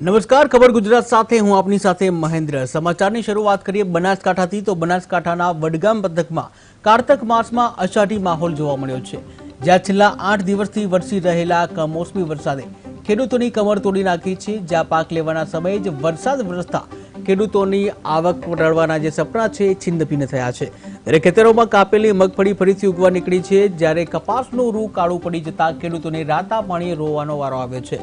નમસ્કાર ખબર ગુજરાત સાથે હું આપની સાથે મહેન્દ્ર સમાચારની શરૂઆત કરીએ બનાસકાંઠાથી તો બનાસકાંઠાના વડગામ પંથકમાં કારતક માસમાં અષાઢી માહોલ જોવા મળ્યો છે. જ્યાં છેલ્લા આઠ દિવસથી વરસી રહેલા કમોસમી વરસાદે ખેડૂતોની કમર તોડી નાખી છે. જ્યાં પાક લેવાના સમયે જ વરસાદ વરસતા ખેડૂતોની આવક રળવાના જે સપના છે, એ છિન્નભિન્ન થયા છે. ત્યારે ખેતરોમાં કાપેલી મગફળી ફરીથી ઉગવા નીકળી છે. જ્યારે કપાસનું રૂ કાળું પડી જતા ખેડૂતોને રાતા પાણીએ રોવાનો વારો આવ્યો છે.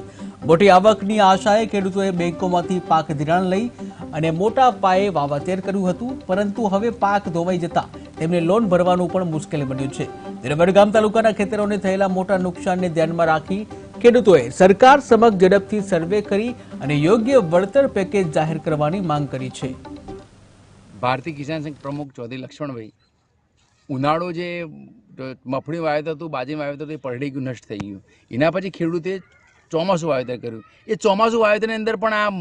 મોટી આવકની આશાએ ખેડૂતોએ બેંકોમાંથી પાક ધિરાણ લઈ અને મોટા પાયે વાવાતેર કર્યું હતું, પરંતુ હવે પાક ધોવાઈ જતા તેમને લોન ભરવાનું પણ મુશ્કેલ બન્યું છે. ત્યારે વડગામ તાલુકાના ખેતરોને થયેલા મોટા નુકસાનને ધ્યાનમાં રાખી ખેડૂતોએ સરકાર સમક્ષ ઝડપથી સર્વે કરી અને યોગ્ય વળતર પેકેજ જાહેર કરવાની માંગ કરી છે. ભારતીય કિસાન સંઘ પ્રમુખ ચૌધરી લક્ષ્મણભાઈ, ઉનાળો જે મફળી વાવેતર હતું બાજરી વાવેતર હતું, એ પલળી ગયું, નષ્ટ થઈ ગયું. એના પછી ખેડૂતે ચોમાસું વાવેતર કર્યું. એ ચોમાસું વાવેતરની અંદર પણ આ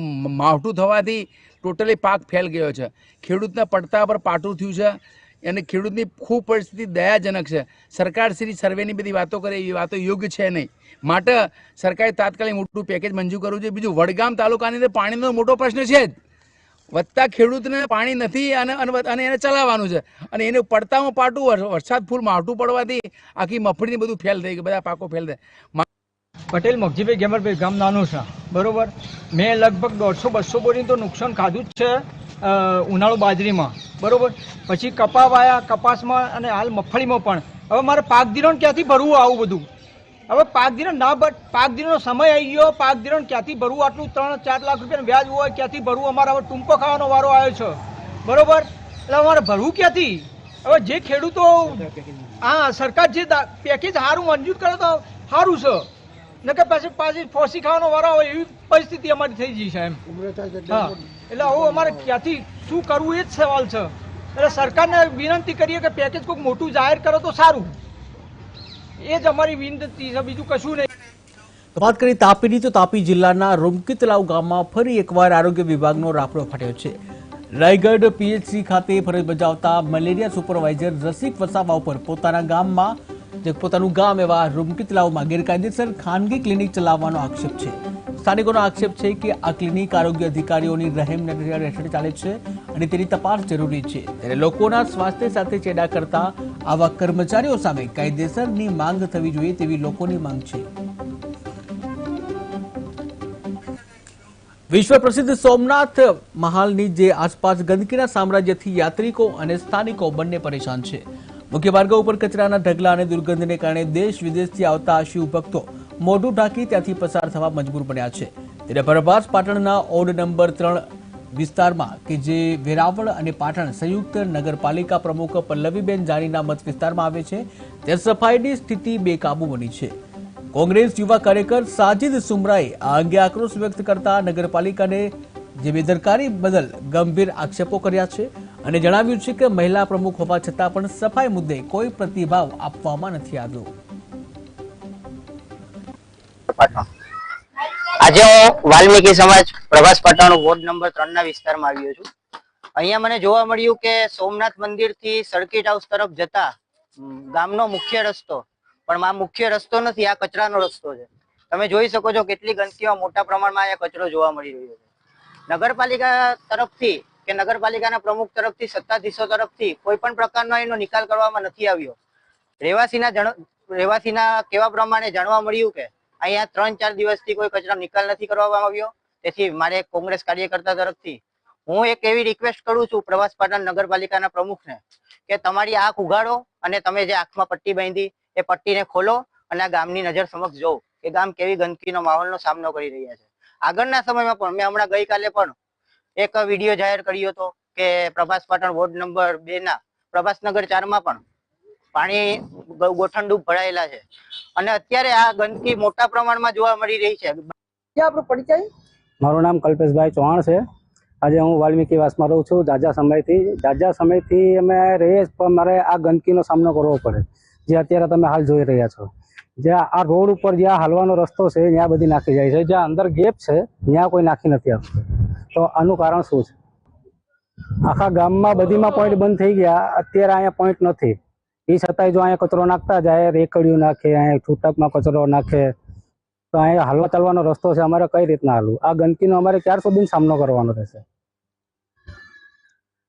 માવઠું થવાથી ટોટલી પાક ફેલ ગયો છે. ખેડૂતના પડતા પર પાટું થયું છે અને ખેડૂતની ખૂબ પરિસ્થિતિ દયાજનક છે. સરકાર શ્રી સર્વેની બધી વાતો કરે એ વાતો યોગ્ય છે નહીં. માટે સરકારે તાત્કાલિક મોટું પેકેજ મંજૂર કરવું છે બીજું વડગામ તાલુકાની અંદર પાણીનો મોટો પ્રશ્ન છે જ. વધતા ખેડૂતને પાણી નથી અને અને એને ચલાવવાનું છે. અને એને પડતામાં પાટું વરસાદ ફૂલ માવઠું પડવાથી આખી મફળીની બધું ફેલ થઈ ગયું બધા પાકો ફેલ થાય. પટેલ, મગજીભાઈ ગેમરભાઈ ગામ નાનું છે. બરોબર? મેં લગભગ દોઢસો બસો બોરીનું તો નુકસાન ખાધું જ છે ઉનાળુ બાજરીમાં. બરોબર? પછી કપા વાયા કપાસમાં અને હાલ મગફળીમાં પણ. હવે મારે પાક ધીરણ ક્યાંથી ભરવું આવું બધું? હવે પાક ધિરાણ ના ભર પાક ધિરાણનો સમય આવી ગયો. પાક ધિરાણ ક્યાંથી ભરવું? આટલું ત્રણ ચાર લાખ રૂપિયાનું વ્યાજ હોય ક્યાંથી ભરવું? અમારે હવે ટૂંકો ખાવાનો વારો આવ્યો છે. બરોબર? એટલે અમારે ભરવું ક્યાંથી? હવે જે ખેડૂતો હા સરકાર જે પેકેજ સારું મંજૂર કરે તો સારું છે. નકર પછી પાછી ફોસી ખાવાનો વારો હોય એવી પરિસ્થિતિ અમારી થઈ ગઈ છે એમ. હા. એટલે હવે અમારે ક્યાંથી શું કરવું એ જ સવાલ છે. એટલે સરકારને વિનંતી કરીએ કે પેકેજ કોઈક મોટું જાહેર કરો તો સારું. એ જ અમારી વિનંતી છે, બીજું કશું નહીં. વાત કરી તાપીની, તો તાપી જિલ્લાના રૂમકીતલાવ ગામમાં ફરી એકવાર આરોગ્ય વિભાગનો રાફડો ફાટ્યો છે. રાયગઢ પીએચસી ખાતે ફરજ બજાવતા મલેરિયા સુપરવાઇઝર રસિક વસાવા ઉપર પોતાના ગામમાં, જે પોતાનું ગામ એવા રૂમકીતલાવમાં ગેરકાયદેસર ખાનગી ક્લિનિક ચલાવવાનો આક્ષેપ છે. સ્થાનિકોનો આક્ષેપ છે કે આ ક્લિનિક આરોગ્ય અધિકારીઓની રહેમ હેઠળ ચાલે છે અને તેની તપાસ જરૂરી છે. ત્યારે લોકોના સ્વાસ્થ્ય સાથે ચેડા કરતા આવા કર્મચારીઓ સામે કાયદેસરની માંગ થવી જોઈએ તેવી લોકોની માંગ છે. વિશ્વ પ્રસિદ્ધ સોમનાથ મહાલની જે આસપાસ ગંદકીના સામ્રાજ્યથી યાત્રિકો અને સ્થાનિકો બંને પરેશાન છે. મુખ્ય માર્ગો ઉપર કચરાના ઢગલા અને દુર્ગંધને કારણે દેશ વિદેશથી આવતા શિવ ભક્તો મોઢું ઢાંકી ત્યાંથી પસાર થવા મજબૂર બન્યા છે. ત્યારે પ્રભાસ પાટણના ઓડ નંબર ત્રણ વિસ્તારમાં કે જે વેરાવળ અને પાટણ સંયુક્ત નગરપાલિકા પ્રમુખ પલ્લવીબેન જાનીના મત વિસ્તારમાં આવે છે, ત્યાં સફાઈની સ્થિતિ બેકાબુ બની છે. કોંગ્રેસ યુવા કાર્યકર સાજિદ સુમરાએ આ અંગે આક્રોશ વ્યક્ત કરતા નગરપાલિકાને જે બેદરકારી બદલ ગંભીર આક્ષેપો કર્યા છે અને જણાવ્યું છે કે મહિલા પ્રમુખ હોવા છતાં પણ સફાઈ મુદ્દે કોઈ પ્રતિભાવ આપવામાં નથી આવ્યો. આજે હું વાલ્મીકી સમાજ પ્રભાસ પટાણ વોર્ડ નંબર ત્રણ ના વિસ્તારમાં આવ્યો છું. અહીંયા મને જોવા મળ્યું કે સોમનાથ મંદિરથી સર્કિટ હાઉસ તરફ જતા ગામનો મુખ્ય રસ્તો, પણ આ મુખ્ય રસ્તો નથી, આ કચરાનો રસ્તો છે. તમે જોઈ શકો છો કેટલી ગંદકીમાં મોટા પ્રમાણમાં અહીંયા કચરો જોવા મળી રહ્યો છે. નગરપાલિકા તરફથી કે નગરપાલિકાના પ્રમુખ તરફથી, સત્તાધીશો તરફથી કોઈ પણ પ્રકારનો એનો નિકાલ કરવામાં નથી આવ્યો. રહેવાસીના રહેવાસીના કેવા પ્રમાણે જાણવા મળ્યું કે અહીંયા ત્રણ ચાર દિવસથી કોઈ કચરા નિકાલ નથી કરવામાં આવ્યો. તેથી મારે કોંગ્રેસ કાર્યકર્તા તરફથી હું એક એવી રિક્વેસ્ટ કરું છું પ્રવાસ પાટણ નગરપાલિકાના પ્રમુખને કે તમારી આંખ ઉઘાડો અને તમે જે આંખમાં પટ્ટી બાંધી એ પટ્ટીને ખોલો અને આ ગામની નજર સમક્ષ જોવો કે ગામ કેવી ગંદકીનો માહોલનો સામનો કરી રહ્યા છે. આગળના સમયમાં પણ મેં હમણાં ગઈકાલે પણ એક વીડિયો જાહેર કર્યો હતો કે પ્રભાસ પાટણ વોર્ડ નંબર બે ના પ્રભાસનગર ચારમાં પણ પાણી ગોઠંડું ભરાયેલા છે. અને અત્યારે આ ગંદકી મોટા પ્રમાણમાં જોવા મળી રહી છે. મારું નામ કલ્પેશભાઈ ચૌહાણ છે. આજે હું વાલ્મીકી વાસમાં રહું છું જાજા સમયથી. જાજા સમયથી અમે રહીએ જ પણ મારે આ ગંદકીનો સામનો કરવો પડે. જે અત્યારે તમે હાલ જોઈ રહ્યા છો. જ્યાં આ રોડ ઉપર જ્યાં હાલવાનો રસ્તો છે ત્યાં બધી નાખી જાય છે. જ્યાં અંદર ગેપ છે ત્યાં કોઈ નાખી નથી આપતું તો આનું કારણ શું છે? આખા ગામમાં બધીમાં પોઈન્ટ બંધ થઈ ગયા. અત્યારે અહીંયા પોઈન્ટ નથી. એ છતાંય જો અહીંયા કચરો નાખતા જાય રેકડિયું નાખે, અહીંયા છૂટકમાં કચરો નાખે, તો અહીંયા હાલવા ચાલવાનો રસ્તો છે અમારે કઈ રીતના હાલવું? આ ગંદકીનો અમારે ક્યાર સુધી સામનો કરવાનો રહેશે.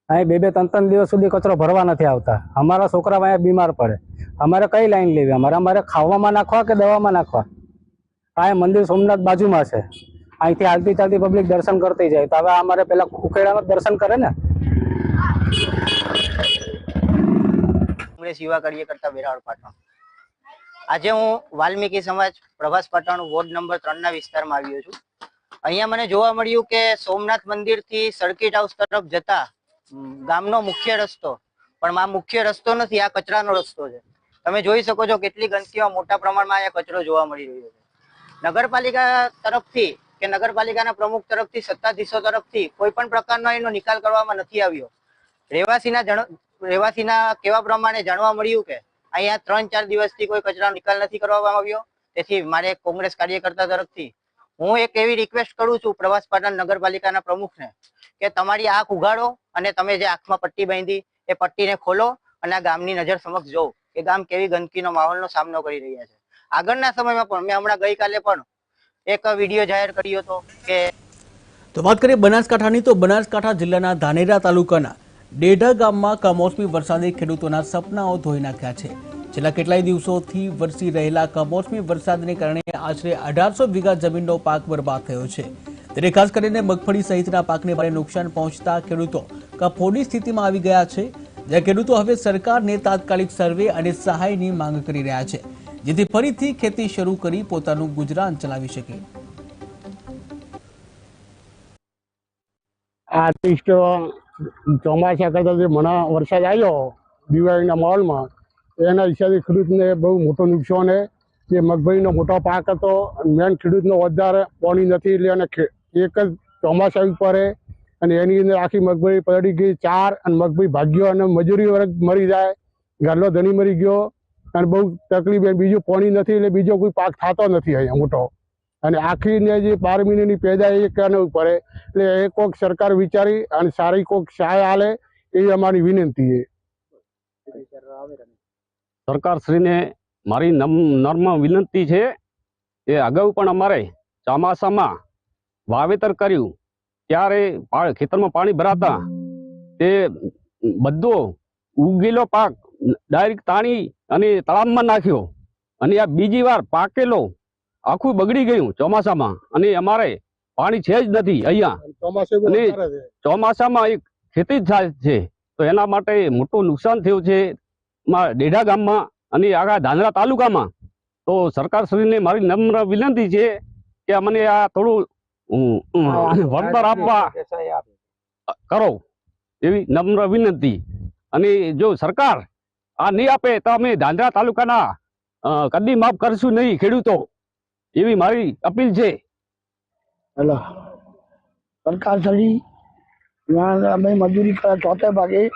અહીં બે બે ત્રણ ત્રણ દિવસ સુધી કચરો ભરવા નથી આવતા. અમારા છોકરા અહીંયા બીમાર પડે. અમારે કઈ લાઈન લેવી? અમારે અમારે ખાવામાં નાખવા કે દવામાં નાખવા? અહીંયા મંદિર સોમનાથ બાજુમાં છે. અહીંથી હાલતી ચાલતી પબ્લિક દર્શન કરતી જાય. તો હવે અમારે પેલા ઉખેડામાં દર્શન કરે ને? કોંગ્રેસ કરીએ કરતા વેરાવળ પાટણ. આજે હું વાલ્મીકી સમાજ પ્રભાસ પાટણ વોર્ડ નંબર ત્રણના વિસ્તારમાં આવ્યો છું. અહીંયા મને જોવા મળ્યું કે સોમનાથ મંદિરથી સર્કિટ હાઉસ તરફ જતા ગામનો મુખ્ય રસ્તો, પણ આ મુખ્ય રસ્તો નથી, આ કચરાનો રસ્તો છે. તમે જોઈ શકો છો કેટલી ગંદકીમાં મોટા પ્રમાણમાં અહીંયા કચરો જોવા મળી રહ્યો છે. નગરપાલિકા તરફથી કે નગરપાલિકાના પ્રમુખ તરફથી, સત્તાધીશો તરફથી કોઈ પણ પ્રકારનો એનો નિકાલ કરવામાં નથી આવ્યો. રહેવાસીના રહેવાસીના કેવા પ્રમાણે જાણવા મળ્યું કે અહીંયા ત્રણ ચાર દિવસથી કોઈ કચરાનો નિકાલ નથી કરવામાં આવ્યો? તેથી મારે કોંગ્રેસ કાર્યકર્તા તરફથી હું એક એવી રિક્વેસ્ટ કરું છું પ્રવાસ પાટણ નગરપાલિકાના પ્રમુખને કે તમારી આંખ ઉઘાડો અને તમે જે આંખમાં પટ્ટી બાંધી એ પટ્ટીને ખોલો અને આ ગામની નજર સમક્ષ જોવો કે ગામ કેવી ગંદકીનો માહોલનો સામનો કરી રહ્યા છે. આગળના સમયમાં પણ મેં હમણાં ગઈકાલે પણ એક વીડિયો જાહેર કર્યો હતો કે તો વાત કરીએ બનાસકાંઠાની તો બનાસકાંઠા જિલ્લાના ધાનેરા તાલુકાના ડેઢા ગામમાં કમોસમી વરસાદે ખેડૂતોના સપનાઓ ધોઈ નાખ્યા છે. છેલ્લા કેટલાય દિવસોથી વરસી રહેલા કમોસમી વરસાદને કારણે આશરે અઢારસો વીઘા જમીનનો પાક બરબાદ થયો છે. ત્યારે ખાસ કરીને મગફળી સહિતના પાકને ભારે નુકસાન પહોંચતા ખેડૂતો કફોડી સ્થિતિમાં આવી ગયા છે, જ્યાં ખેડૂતો હવે સરકારને તાત્કાલિક સર્વે અને સહાયની માંગ કરી રહ્યા છે, જેથી ફરીથી ખેતી શરૂ કરી પોતાનું ગુજરાન ચલાવી શકે. આર્ટિસ્ટ ચોમાસા કરતાં જે મના વરસાદ આવ્યો દિવાળીના માહોલમાં, એના હિસાબે ખેડૂતને બહુ મોટું નુકસાન છે. જે મગફળીનો મોટો પાક હતો મેન ખેડૂતનો વધારે પાણી નથી, એટલે અને એક જ ચોમાસા ઉપર અને એની અંદર આખી મગફળી પલળી ગઈ, ચાર, અને મગફળી ભાગ્યો, અને મજૂરી વર્ગ મરી જાય. ઘરનો ધણી મરી ગયો, અને બહુ તકલીફ. બીજું પાણી નથી, એટલે બીજો કોઈ પાક થતો નથી અહીંયા મોટો. અને આખીને જે બાર મહિનાની પેદાશ એ કરવું પડે એટલે એ કોઈક સરકાર વિચારી અને સારી કોઈક સહાય આલે એ અમારી વિનંતી છે. સરકારશ્રીને મારી નર્મ વિનંતી છે એ અગાઉ પણ અમારે ચોમાસામાં વાવેતર કર્યું. ત્યારે ખેતરમાં પાણી ભરાતા તે બધો ઉગેલો પાક ડાયરેક્ટ તાણી અને તળાવમાં નાખ્યો. અને આ બીજી વાર પાકેલો આખું બગડી ગયું ચોમાસામાં. અને અમારે પાણી છે જ નથી અહીંયા. અને- ચોમાસામાં એક ખેતી જ થાય છે તો એના માટે મોટું નુકસાન થયું છે ડેઢા ગામમાં અને આખા ધાંધરા તાલુકામાં. તો સરકારશ્રીને મારી નમ્ર વિનંતી છે કે અમને આ થોડું વળતર આપવા કરો એવી નમ્ર વિનંતી. અને જો સરકાર આ નહીં આપે તો અમે ધાંધરા તાલુકાના કદી માફ કરશું નહીં ખેડૂતો. એવી મારી અપીલ છે. હેલો. સરકાર ત્યાં અમે મજૂરી કરે ચોથે ભાગે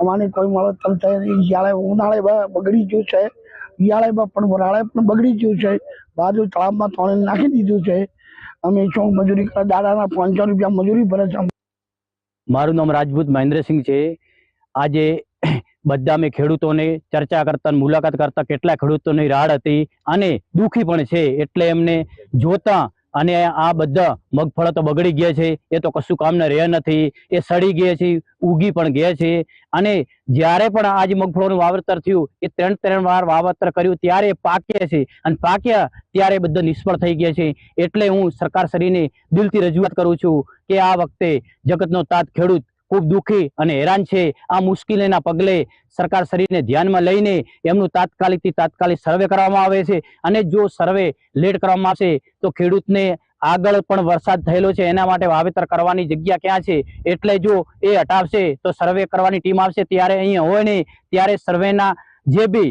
અમારી કોઈ મદદ થાય નહીં. શિયાળે ઉનાળે બગડી ગયું છે શિયાળામાં પણ ઉનાળે પણ બગડી ગયું છે. બાજુ તળાવમાં તોણે નાખી દીધું છે. અમે શું મજૂરી કરે? દાદાના પાંચસો રૂપિયા મજૂરી ભરે છે. મારું નામ રાજપૂત મહેન્દ્રસિંહ છે. આજે બધા મેં ખેડૂતોને ચર્ચા કરતા મુલાકાત કરતા કેટલા ખેડૂતોની રાડ હતી અને દુઃખી પણ છે. એટલે એમને જોતા અને આ બધા મગફળો તો બગડી ગયા છે, એ તો કશું કામના રહ્યા નથી. એ સડી ગયા છે, ઉગી પણ ગયા છે. અને જ્યારે પણ આજ મગફળોનું વાવેતર થયું, એ ત્રણ ત્રણ વાર વાવેતર કર્યું, ત્યારે પાક્યા છે. અને પાક્યા ત્યારે બધા નિષ્ફળ થઈ ગયા છે. એટલે હું સરકારશ્રીને દિલથી રજૂઆત કરું છું કે આ વખતે જગતનો તાત ખેડૂત ખૂબ દુઃખી અને હેરાન છે. આ મુશ્કેલીના પગલે સરકાર શરીરને ધ્યાનમાં લઈને એમનું તાત્કાલિકથી તાત્કાલિક સર્વે કરવામાં આવે છે અને જો સર્વે લેટ કરવામાં આવશે તો ખેડૂતને આગળ પણ વરસાદ થયેલો છે. એના માટે વાવેતર કરવાની જગ્યા ક્યાં છે? એટલે જો એ હટાવશે તો સર્વે કરવાની ટીમ આવશે. ત્યારે અહીંયા હોય નહીં, ત્યારે સર્વેના જે બી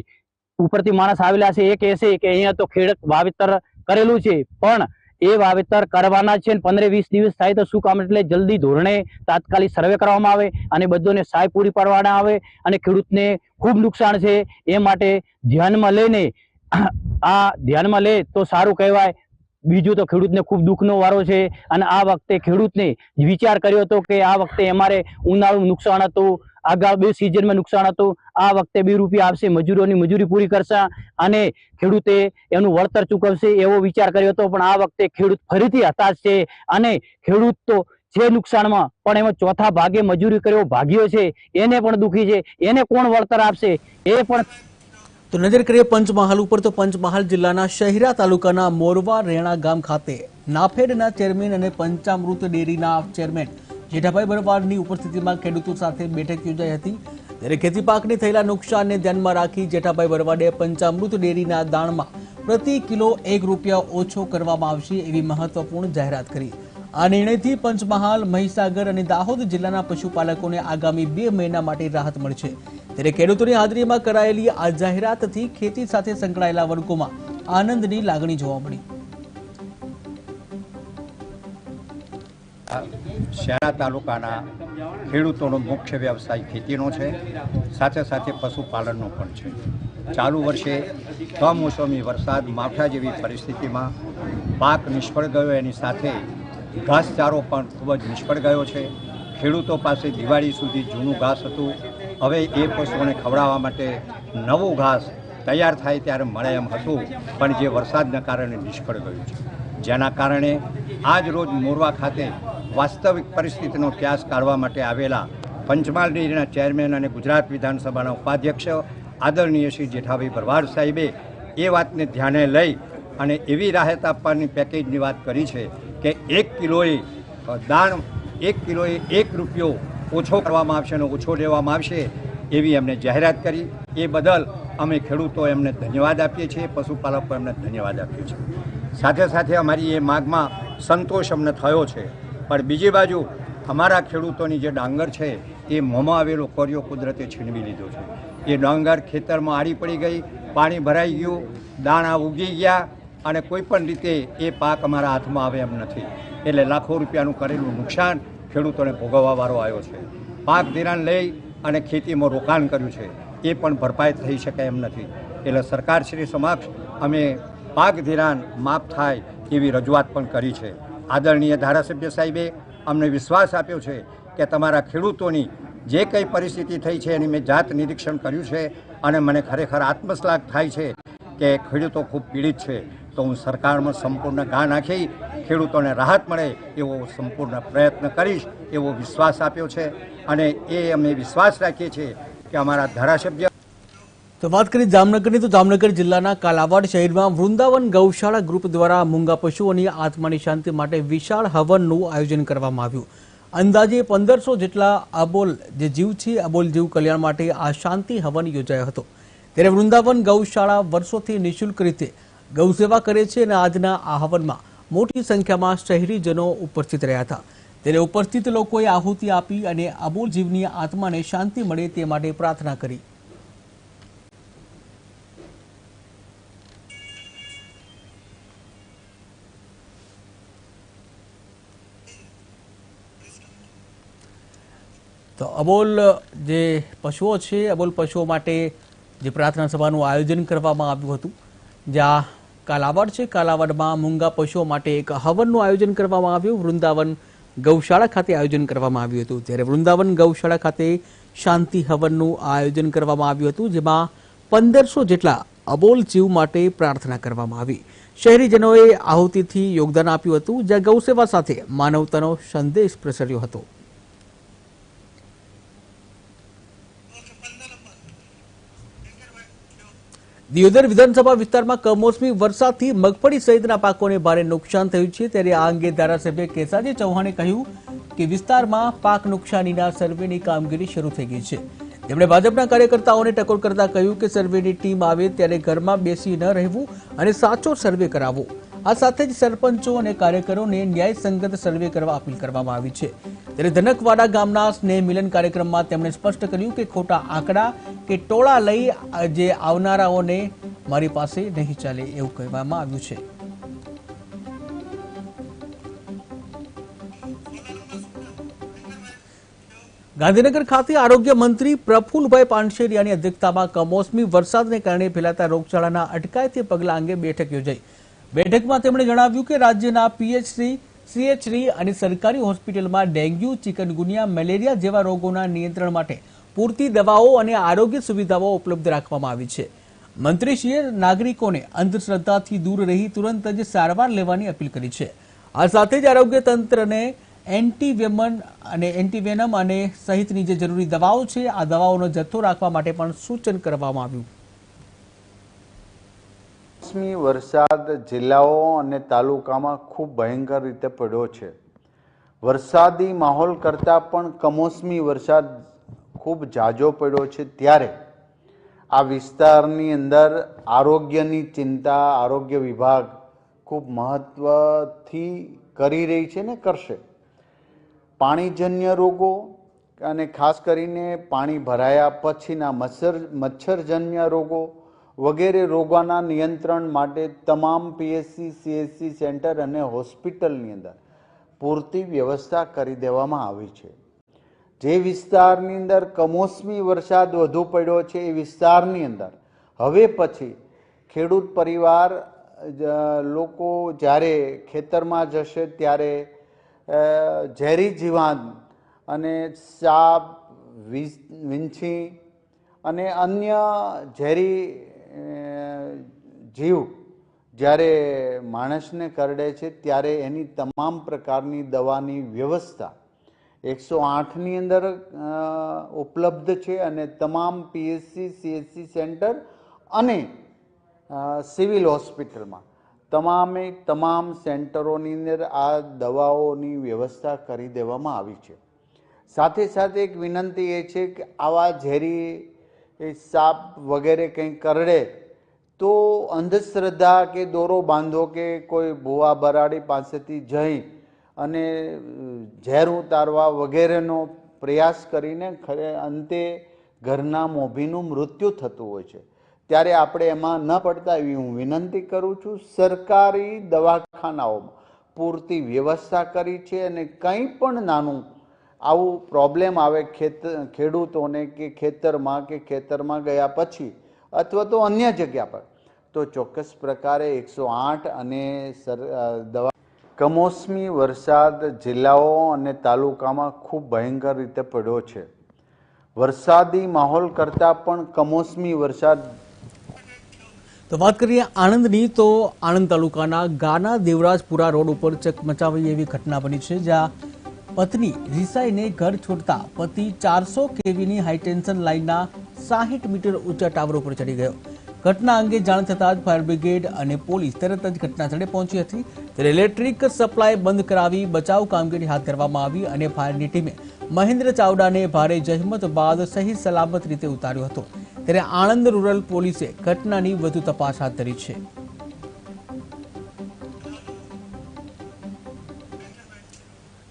ઉપરથી માણસ આવેલા છે એ કહેશે કે અહીંયા તો ખેડૂત વાવેતર કરેલું છે. પણ એ વાવેતર કરવાના છે ને પંદર વીસ દિવસ થાય તો શું કામ? એટલે જલ્દી ધોરણે તાત્કાલિક સર્વે કરવામાં આવે અને બધોને સહાય પૂરી પાડવાના આવે અને ખેડૂતને ખૂબ નુકસાન છે. એ માટે ધ્યાનમાં લઈને, આ ધ્યાનમાં લે તો સારું કહેવાય. બીજું તો ખેડૂતને ખૂબ દુઃખનો વારો છે અને આ વખતે ખેડૂતને વિચાર કર્યો હતો કે આ વખતે અમારે ઉનાળું નુકસાન હતું. આગળ બે સિઝનમાં નુકસાન હતું. આ વખતે બે રૂપિયા આવશે મજૂરોની મજૂરી પૂરી કરશે અને ખેડૂતે એનું વળતર ચૂકવશે એવો વિચાર કર્યો હતો. પણ આ વખતે ખેડૂત ફરીથી હતાશ છે અને ખેડૂત તો છે નુકસાનમાં પણ એમાં ચોથા ભાગે મજૂરી કર્યો, ભાગ્યો છે. એને પણ દુઃખી છે. એને કોણ વળતર આપશે? એ પણ તો નજર કરીએ પંચમહાલ ઉપર, તો પંચમહાલ જિલ્લાના શહેરા તાલુકાના મોરવા રેણા ગામ ખાતે નાફેડના ચેરમેન અને પંચામૃત ડેરીના ચેરમેન જેઠાભાઈ ભરવાડની ઉપસ્થિતિમાં ખેડૂતો સાથે બેઠક યોજાઈ હતી. ત્યારે ખેતી પાકને થયેલા નુકસાનને ધ્યાનમાં રાખી જેઠાભાઈ બરવાડે પંચામૃત ડેરીના દાણમાં પ્રતિ કિલો એક રૂપિયા ઓછો કરવામાં આવશે એવી મહત્વપૂર્ણ જાહેરાત કરી. આ નિર્ણયથી પંચમહાલ, મહીસાગર અને દાહોદ જિલ્લાના પશુપાલકોને આગામી બે મહિના માટે રાહત મળશે. ત્યારે ખેડૂતોની હાજરીમાં કરાયેલી આ જાહેરાતથી ખેતી સાથે સંકળાયેલા વર્ગોમાં આનંદની લાગણી જોવા મળી. શહેરા તાલુકાના ખેડૂતોનો મુખ્ય વ્યવસાય ખેતીનો છે. સાથે સાથે પશુપાલનનો પણ છે. ચાલુ વર્ષે કમોસમી વરસાદ માવઠા જેવી પરિસ્થિતિમાં પાક નિષ્ફળ ગયો. એની સાથે ઘાસચારો પણ ખૂબ જ નિષ્ફળ ગયો છે. ખેડૂતો પાસે દિવાળી સુધી જૂનું ઘાસ હતું. હવે એ પશુઓને ખવડાવવા માટે નવું ઘાસ તૈયાર થાય ત્યારે મળે એમ હતું. પણ જે વરસાદના કારણે નિષ્ફળ ગયું છે. જેના કારણે આજ રોજ મોરવા ખાતે વાસ્તવિક પરિસ્થિતિનો ક્યાસ કાઢવા માટે આવેલા પંચમહાલ ડેરીના ચેરમેન અને ગુજરાત વિધાનસભાના ઉપાધ્યક્ષ આદરણીય શ્રી જેઠાભાઈ ભરવાડ સાહેબે એ વાતને ધ્યાને લઈ અને એવી રાહત આપવાની પેકેજની વાત કરી છે કે એક કિલોએ દાણ એક કિલોએ એક રૂપિયો ઓછો કરવામાં આવશે અને ઓછો લેવામાં આવશે એવી એમને જાહેરાત કરી. એ બદલ અમે ખેડૂતો એમને ધન્યવાદ આપીએ છીએ, પશુપાલકો એમને ધન્યવાદ આપીએ છીએ. સાથે સાથે અમારી એ માગમાં સંતોષ અમને થયો છે પણ બીજી બાજુ, અમારા ખેડૂતોની જે ડાંગર છે, એ મોંમાં આવેલો કોરિયો કુદરતે છીનવી લીધો છે. એ ડાંગર ખેતરમાં આડી પડી ગઈ, પાણી ભરાઈ ગયું, દાણા ઉગી ગયા અને કોઈ પણ રીતે એ પાક અમારા હાથમાં આવે એમ નથી. એટલે લાખો રૂપિયાનું કરેલું નુકસાન ખેડૂતોને ભોગવવાવાળો આવ્યો છે. પાક ધિરાણ લઈ અને ખેતીમાં રોકાણ કર્યું છે. એ પણ ભરપાઈ થઈ શકે એમ નથી. એટલે સરકારશ્રી સમક્ષ અમે પાક ધિરાણ માફ થાય એવી રજૂઆત પણ કરી છે. આદરણીય ધારાસભ્ય સાહેબે અમને વિશ્વાસ આપ્યો છે કે તમારા ખેડૂતોની જે કંઈ પરિસ્થિતિ થઈ છે એની મેં જાત નિરીક્ષણ કર્યું છે અને મને ખરેખર આત્મશ્લાઘ થાય છે કે ખેડૂતો ખૂબ પીડિત છે. તો હું સરકારમાં સંપૂર્ણ ગા નાખી ખેડૂતોને રાહત મળે એવો સંપૂર્ણ પ્રયત્ન કરીશ એવો વિશ્વાસ આપ્યો છે. અને એ અમે વિશ્વાસ રાખીએ છીએ કે અમારા ધારાસભ્ય તો વાત કરી જામનગરની, તો જામનગર જિલ્લાના કાલાવાડ શહેરમાં વૃંદાવન ગૌશાળા ગ્રુપ દ્વારા મૂંગા પશુઓની આત્માની શાંતિ માટે વિશાળ હવનનું આયોજન કરવામાં આવ્યું. અંદાજે પંદરસો જેટલા અબોલ જે જીવ છે અબોલ જીવ કલ્યાણ માટે આ શાંતિ હવન યોજાયો હતો. ત્યારે વૃંદાવન ગૌશાળા વર્ષોથી નિઃશુલ્ક રીતે ગૌસેવા કરે છે અને આજના આ હવનમાં મોટી સંખ્યામાં શહેરીજનો ઉપસ્થિત રહ્યા હતા. ત્યારે ઉપસ્થિત લોકોએ આહુતિ આપી અને અબોલ જીવની આત્માને શાંતિ મળે તે માટે પ્રાર્થના કરી તો અબોલ, જે પશુઓ છે, અબોલ પશુઓ માટે જે પ્રાર્થના સભાનું આયોજન કરવામાં આવ્યું હતું જ્યાં કાલાવડ છે, કાલાવડમાં મૂંગા પશુઓ માટે એક હવનનું આયોજન કરવામાં આવ્યું, વૃંદાવન ગૌશાળા ખાતે આયોજન કરવામાં આવ્યું હતું. જ્યારે વૃંદાવન ગૌશાળા ખાતે શાંતિ હવનનું આયોજન કરવામાં આવ્યું હતું, જેમાં પંદરસો જેટલા અબોલ જીવ માટે પ્રાર્થના કરવામાં આવી. શહેરીજનોએ આહુતિથી યોગદાન આપ્યું હતું, જ્યાં ગૌસેવા સાથે માનવતાનો સંદેશ પ્રસર્યો હતો. દિયોદર વિધાનસભા વિસ્તારમાં કમોસમી વરસાદથી મગફળી સહિતના પાકોને ભારે નુકસાન થયું છે. ત્યારે આ અંગે ધારાસભ્ય કેસાજી ચૌહાણે કહ્યું કે વિસ્તારમાં પાક નુકસાનીના સર્વેની કામગીરી શરૂ થઈ ગઈ છે. તેમણે ભાજપના કાર્યકર્તાઓને ટકોર કરતા કહ્યું કે સર્વેની ટીમ આવે ત્યારે ઘરમાં બેસી ન રહેવું અને સાચો સર્વે કરાવવો. આ સાથે જ સરપંચો અને કાર્યકરોને ન્યાયસંગત સર્વે કરવા અપીલ કરવામાં આવી છે. ત્યારે ધનકવાડા ગામના સ્નેહ મિલન કાર્યક્રમમાં તેમણે સ્પષ્ટ કર્યું કે ખોટા આંકડા કે ટોળા લઈ જે આવનારાઓને મારી પાસે નહીં ચાલે એવું કહેવામાં આવ્યું છે. ગાંધીનગર ખાતે આરોગ્ય મંત્રી પ્રફુલભાઈ પાનશેરિયાની અધ્યક્ષતામાં કમોસમી વરસાદને કારણે ફેલાતા રોગચાળાના અટકાયતી પગલા અંગે બેઠક યોજાઈ. બેઠકમાં તેમણે જણાવ્યું કે રાજ્યના પીએચસી સીએચસી અને સરકારી હોસ્પિટલમાં ડેન્ગ્યુ, ચિકનગુનિયા, મેલેરિયા જેવા રોગોના નિયંત્રણ માટે પૂરતી દવાઓ અને આરોગ્ય સુવિધાઓ ઉપલબ્ધ રાખવામાં આવી છે. મંત્રીશ્રીએ નાગરિકોને અંધશ્રદ્ધાથી દૂર રહી તુરંત જ સારવાર લેવાની અપીલ કરી છે. આ સાથે જ આરોગ્ય તંત્રને એન્ટીવેમન અને એન્ટીવેનમ અને સહિતની જે જરૂરી દવાઓ છે, આ દવાઓનો જથ્થો રાખવા માટે પણ સૂચન કરવામાં આવ્યું. કમોસમી વરસાદ જિલ્લાઓ અને તાલુકામાં ખૂબ ભયંકર રીતે પડ્યો છે. વરસાદી માહોલ કરતાં પણ કમોસમી વરસાદ ખૂબ જાજો પડ્યો છે ત્યારે આ વિસ્તારની અંદર આરોગ્યની ચિંતા આરોગ્ય વિભાગ ખૂબ મહત્ત્વથી કરી રહી છે ને કરશે. પાણીજન્ય રોગો અને ખાસ કરીને પાણી ભરાયા પછીના મચ્છર મચ્છરજન્ય રોગો વગેરે રોગોના નિયંત્રણ માટે તમામ પીએચસી સીએચસી સેન્ટર અને હોસ્પિટલની અંદર પૂરતી વ્યવસ્થા કરી દેવામાં આવી છે. જે વિસ્તારની અંદર કમોસમી વરસાદ વધુ પડ્યો છે એ વિસ્તારની અંદર, હવે પછી ખેડૂત પરિવાર લોકો જ્યારે ખેતરમાં જશે ત્યારે ઝેરી જીવાન અને સાપ વીંછી અને અન્ય ઝેરી જીવ જ્યારે માણસને કરડે છે, ત્યારે એની તમામ પ્રકારની દવાની વ્યવસ્થા એકસો આઠની અંદર ઉપલબ્ધ છે અને તમામ પીએચસી સીએચસી સેન્ટર અને સિવિલ હોસ્પિટલમાં તમામે તમામ સેન્ટરોની અંદર આ દવાઓની વ્યવસ્થા કરી દેવામાં આવી છે. સાથે સાથે એક વિનંતી એ છે કે આવા ઝેરી એ સાપ વગેરે કંઈ કરડે, તો અંધશ્રદ્ધા કે દોરો બાંધો કે કોઈ ભૂવા બરાડી પાસેથી જઈ અને ઝેર ઉતારવા વગેરેનો પ્રયાસ કરીને ખરે અંતે ઘરના મોભીનું મૃત્યુ થતું હોય છે. ત્યારે આપણે એમાં ન પડતા એવી હું વિનંતી કરું છું, સરકારી દવાખાનાઓમાં પૂરતી વ્યવસ્થા કરી છે અને કંઈ પણ નાનું આવું પ્રોબ્લેમ આવે ખેત, ખેડૂતોને કે ખેતરમાં કે ખેતરમાં ગયા પછી અથવા તો અન્ય જગ્યા પર, તો ચોક્કસ પ્રકારે એકસો આઠ અને સર દવા કમોસમી વરસાદ જિલ્લાઓ અને તાલુકામાં ખૂબ ભયંકર રીતે પડ્યો છે. વરસાદી માહોલ કરતાં પણ કમોસમી વરસાદ તો વાત કરીએ આણંદની, તો આણંદ તાલુકાના ગાના દેવરાજપુરા રોડ ઉપર ચકમચાવી એવી ઘટના બની છે, જ્યાં પત્ની રિસાઈને ઘર છોડતા પતિ ચારસો કેવીની હાઈટેન્શન લાઇનના સાહીઠ મીટર ઊંચા ટાવર ઉપર ચડી ગયો. ઘટના અંગે જાણ થતાં જ ફાયર બ્રિગેડ અને પોલીસ તરત જ ઘટનાસ્થળે પહોંચી હતી. ત્યારે ઇલેક્ટ્રિક સપ્લાય બંધ કરાવી બચાવ કામગીરી હાથ ધરવામાં આવી અને ફાયરની ટીમે મહેન્દ્ર ચાવડાને ભારે જહેમત બાદ સહી સલામત રીતે ઉતાર્યો હતો. ત્યારે આણંદ રૂરલ પોલીસે ઘટનાની વધુ તપાસ હાથ ધરી છે.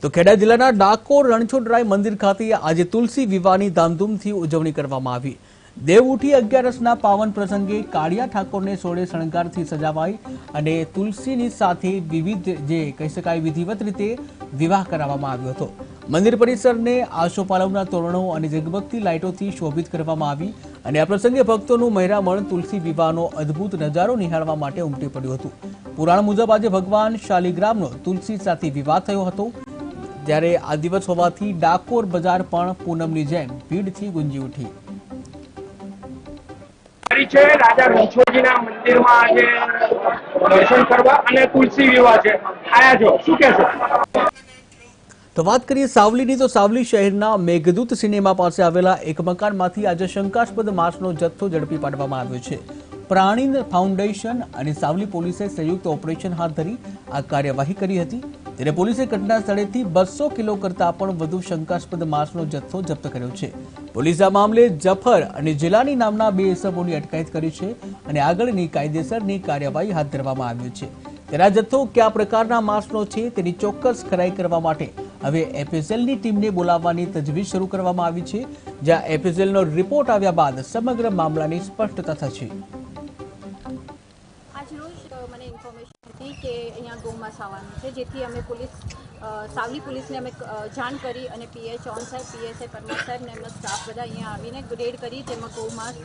તો ખેડા જિલ્લાના ડાકોર રણછોડરાય મંદિર ખાતે આજે તુલસી વિવાહની ધામધૂમથી ઉજવણી કરવામાં આવી. દેવઉઠી અગિયારસના પાવન પ્રસંગે કાળિયા ઠાકોરને સોળે શણગારથી સજાવાઈ અને તુલસીની સાથે વિવિધ જે કહી શકાય વિધિવત રીતે વિવાહ કરાવવામાં આવ્યો હતો. મંદિર પરિસરને આશોપાલવના તોરણો અને ઝગમગતી લાઇટોથી શોભિત કરવામાં આવી અને આ પ્રસંગે ભક્તોનું મહેરામણ તુલસી વિવાહનો અદ્ભુત નજારો નિહાળવા માટે ઉમટી પડ્યું હતું. પુરાણ મુજબ આજે ભગવાન શાલિગ્રામનો તુલસી સાથે વિવાહ થયો હતો. જ્યારે આ દિવસ હોવાથી ડાકોર બજાર પણ પૂનમની જેમ ભીડથી ગુંજી ઉઠી. છે રાજા રણછોડજીના મંદિરમાં આજે દર્શન કરવા અને તુલસી વિવાહ છે. આયા છો શું કહેશો? તો વાત કરીએ સાવલીની તો સાવલી શહેરના મેઘદૂત સિનેમા પાસે આવેલા એક મકાનમાંથી આજે શંકાસ્પદ માંસનો જથ્થો ઝડપી પાડવામાં આવ્યો છે. પ્રાણી ફાઉન્ડેશન અને સાવલી પોલીસે સંયુક્ત ઓપરેશન હાથ ધરી આ કાર્યવાહી કરી હતી. ત્યારે પોલીસે ઘટના સ્થળેથી બસો કિલો કરતાં પણ વધુ શંકાસ્પદ માંસનો જથ્થો જપ્ત કર્યો છે. પોલીસ આ મામલે જફર અને જિલ્લાની નામના બે ઇસમોની અટકાયત કરી છે અને આગળની કાયદેસરની કાર્યવાહી હાથ ધરવામાં આવી છે. તેના જથ્થો કયા પ્રકારના માંસનો છે તેની ચોક્કસ ખરાઈ કરવા માટે હવે એફએસએલની ટીમને બોલાવવાની તજવીજ શરૂ કરવામાં આવી છે, જ્યાં એફએસએલનો રિપોર્ટ આવ્યા બાદ સમગ્ર મામલાની સ્પષ્ટતા થશે. કે અહીંયા ગૌમાંસ આવવાનું છે, જેથી અમે પોલીસ સાવલી પોલીસને અમે જાણ કરી અને પીએચ ઓન સાહેબ પીએસઆઈ પરમાર સાહેબને એમના સ્ટાફ બધા અહીંયા આવીને રેડ કરી જેમાં ગૌમાંસ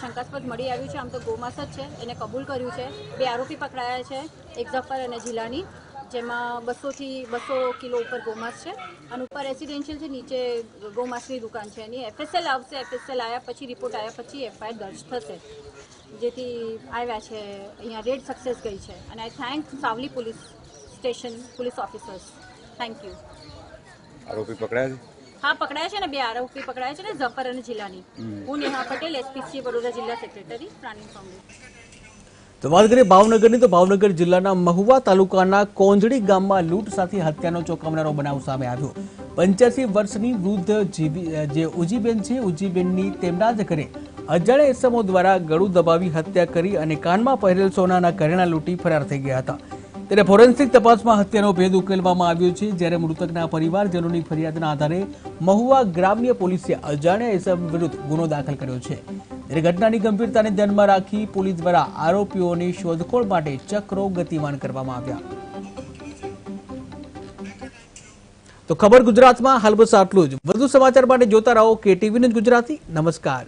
શંકાસ્પદ મળી આવ્યું છે. આમ તો ગૌમાંસ જ છે. એને કબૂલ કર્યું છે. બે આરોપી પકડાયા છે, એક ઝફર અને જિલ્લાની જેમાં બસોથી બસો કિલો ઉપર ગૌમાસ છે. અને ઉપર રેસિડેન્શિયલ છે, નીચે ગૌમાસની દુકાન છે. એની એફએસએલ આવશે એફએસએલ આવ્યા પછી રિપોર્ટ આવ્યા પછી એફઆઈઆર દર્જ થશે. જેથી આવ્યા છે અહીંયા રેડ સક્સેસ ગઈ છે. અને I thank Savli police station police officers thank you આરોપી પકડાયા છે? હા પકડાયા છે ને બે આરોપી પકડાયા છે ને ઝફર અને જિલ્લાની હું નેહા પટેલ એસપીસી વડોદરા જિલ્લા સેક્રેટરી પ્રાણી કોંગ્રેસ તો વાત કરીએ ભાવનગરની, તો ભાવનગર જિલ્લાના મહુવા તાલુકાના કોંજડી ગામમાં લૂંટ સાથે હત્યાનો ચોંકાવનારો બનાવ સામે આવ્યો. પંચ્યાસી વર્ષની વૃદ્ધ જે ઉજીબેન છે, ઉજીબેનની તેમના જ ઘરે અજાણ્યા એસમો દ્વારા ગળું દબાવી હત્યા કરી અને કાનમાં પહેરેલ સોનાના ઘરેણા લૂંટી ફરાર થઈ ગયા હતા. ત્યારે ફોરેન્સિક તપાસમાં હત્યાનો ભેદ ઉકેલવામાં આવ્યો છે. જ્યારે મૃતકના પરિવારજનોની ફરિયાદના આધારે મહુવા ગ્રામ્ય પોલીસે અજાણ્યા એસમ વિરુદ્ધ ગુનો દાખલ કર્યો છે. ત્યારે ઘટનાની ગંભીરતાને ધ્યાનમાં રાખી પોલીસ દ્વારા આરોપીઓની શોધખોળ માટે ચક્રો ગતિમાન કરવામાં આવ્યા. તો ખબર ગુજરાતમાં, હાલ બસ આટલું જ. વધુ સમાચાર માટે જોતા રહો કેટીવી ન્યૂઝ ગુજરાતી. નમસ્કાર.